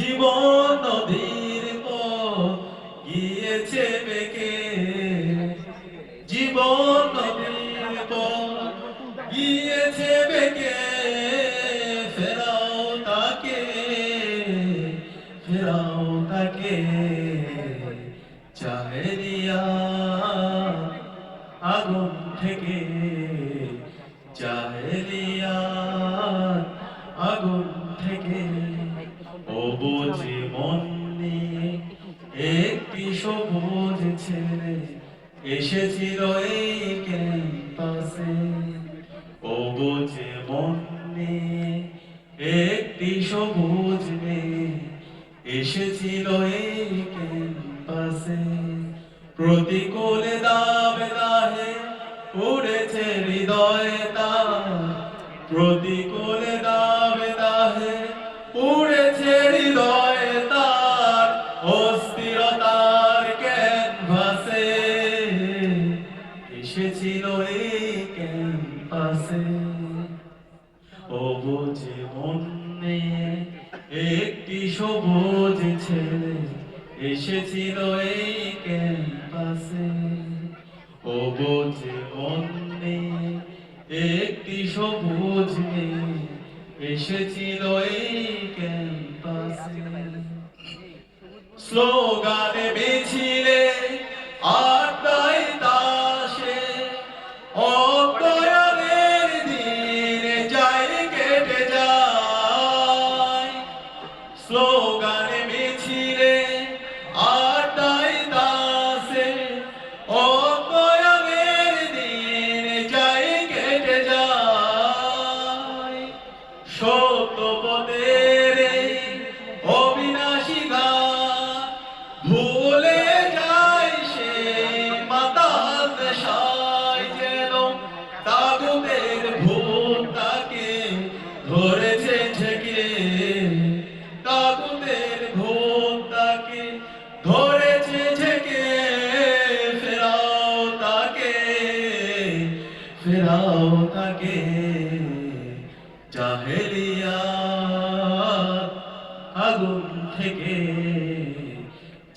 জীবন নদীর পথ গিয়েছে বেঁকে। জীবন নদীর পথ গিয়েছে বেঁকে। ফেরাও তাকে ফেরাও তাকে। চাহেরিয়া আগুন থেকে চাহেরিয়া আগুন থেকে। ও বুঝি মন নিয়ে একটি সবুজ ছেলে এসেছিল এই ক্যাম্পাসে। ও বুঝে মন নিয়ে একটি সবুজ এসেছিল এই ক্যাম্পাসে। প্রতিকূলে দাবে দাহে উড়েছে হৃদয় তার। প্রতিকূলে দাবে এসেছিল ও বুঝে মন একটি সবুজ ছেলে এসেছিল এই ক্যাম্পাসে ও বুঝে মন একটি সবুজ এসেছিল এই ক্যাম্পাসে স্লোগানে মিছিলে সত্যপদের এই অবিনাশী ভুলে যায় সে মাতাল দেশায় যেন তাগুদের ভূত তাকে ধরেছে ঝেঁকে তাগুদের ভূত তাকে ধরেছে ঝেঁকে ফেরাও তাকে ফেরাও তাকে। জাহেলিয়া আগুন থেকে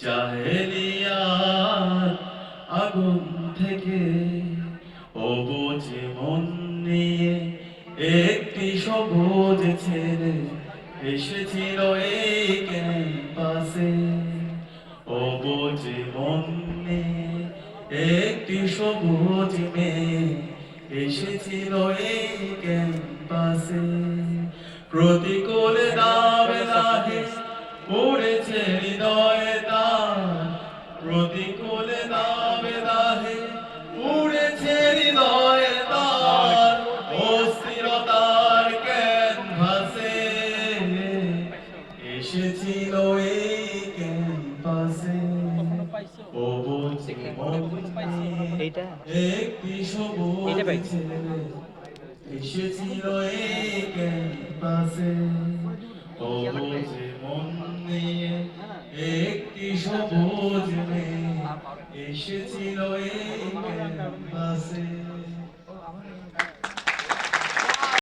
জাহেলিয়া আগুন থেকে। ও বুঝে মন নিয়ে একটি সবুজ ছেলে এসেছিল এই ক্যাম্পাসে ও বুঝে মন নিয়ে একটি সবুজ মেয়ে এসেছিল এই ক্যাম্পাসে প্রতিকূল দাবে দাহে পড়েছে হৃদয় তার। প্রতিকূল দাবে দাহে উড়েছে হৃদয় তার। অস্থিরতার ক্যানভাসে এসেছিল এই ক্যাম্পাসে এইটা? একটি সবুজ এসেছিল এই ক্যাম্পাসে সবুজ মন নিয়ে একটি সবুজ মেয়ে এসেছিল এই ক্যাম্পাসে